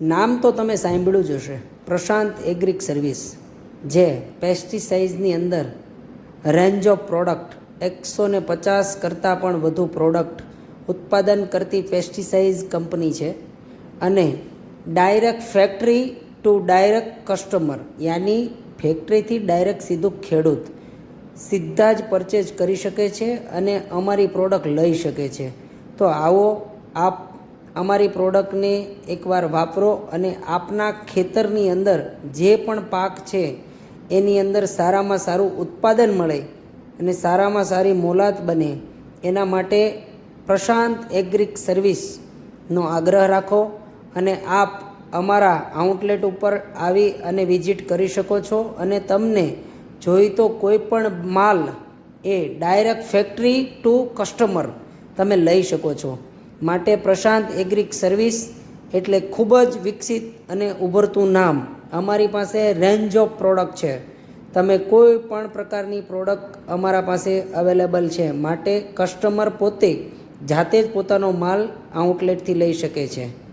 નામ તો તમે સાંભળ્યું જ હશે. પ્રશાંત એગ્રિક સર્વિસ, જે પેસ્ટિસાઇડ્સની અંદર રેન્જ ઓફ પ્રોડક્ટ એકસો ને પચાસ કરતાં પણ વધુ પ્રોડક્ટ ઉત્પાદન કરતી પેસ્ટિસાઇડ કંપની છે અને direct factory to direct customer, યાની ફેક્ટરીથી ડાયરેક્ટ સીધું ખેડૂત સીધા જ પરચેજ કરી શકે છે અને અમારી પ્રોડક્ટ લઈ શકે છે. તો આવો આપ અમારી પ્રોડક્ટને એકવાર વાપરો અને આપના ખેતરની અંદર જે પણ પાક છે, એની અંદર સારામાં સારું ઉત્પાદન મળે અને સારામાં સારી મોલાત બને, એના માટે પ્રશાંત એગ્રિક સર્વિસનો આગ્રહ રાખો અને આપ અમારા આઉટલેટ ઉપર આવી અને વિઝિટ કરી શકો છો અને તમને જોઈતો કોઈ પણ માલ એ ડાયરેક્ટ ફેક્ટરી ટુ કસ્ટમર તમે લઈ શકો છો. માટે પ્રશાંત એગ્રિક સર્વિસ એટલે ખૂબ જ વિકસિત અને ઉભરતું નામ. અમારી પાસે રેન્જ ઓફ પ્રોડક્ટ છે. તમે કોઈ પણ પ્રકારની પ્રોડક્ટ અમારા પાસે અવેલેબલ છે. માટે કસ્ટમર પોતે જાતે જ પોતાનો માલ આઉટલેટથી લઈ શકે છે.